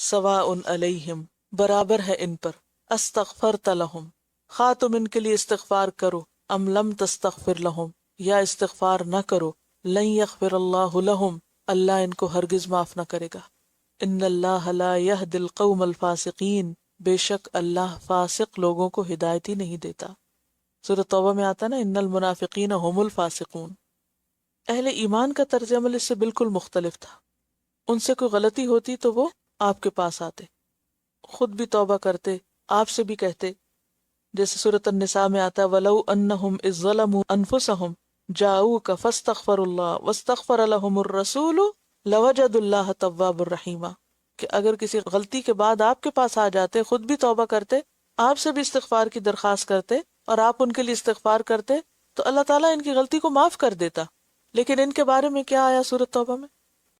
سوا ان علیہم، برابر ہے ان پر۔ استغفر لہم خواہ تم ان کے لیے استغفار کرو۔ ام لم تستغفر لہم، یا استغفار نہ کرو۔ لن یغفر اللہ لہم، اللہ ان کو ہرگز معاف نہ کرے گا۔ ان اللہ لا یہد القوم الفاسقین، بے شک اللہ فاسق لوگوں کو ہدایت ہی نہیں دیتا۔ سورۃ توبہ میں آتا نا، ان المنافقین هم الفاسقون۔ اہل ایمان کا طرز عمل اس سے بالکل مختلف تھا۔ ان سے کوئی غلطی ہوتی تو وہ آپ کے پاس آتے۔ خود بھی توبہ کرتے، آپ سے بھی کہتے۔ جیسے صورت النساء میں آتا ہے، وَلَوْ أَنَّهُمْ إِذْ ظَلَمُوا أَنفُسَهُمْ جَاءُوكَ فَاسْتَغْفَرُ اللَّهَ وَاسْتَغْفَرَ لَهُمُ الرَّسُولُ لَوَجَدُ اللَّهَ تَوَّابُ کہ اگر کسی غلطی کے بعد آپ کے پاس آ جاتے، خود بھی توبہ کرتے، آپ سے بھی استغفار کی درخواست کرتے اور آپ ان کے لیے استغفار کرتے، تو اللہ تعالیٰ ان کی غلطی کو معاف کر دیتا۔ لیکن ان کے بارے میں کیا آیا صورت توبہ میں؟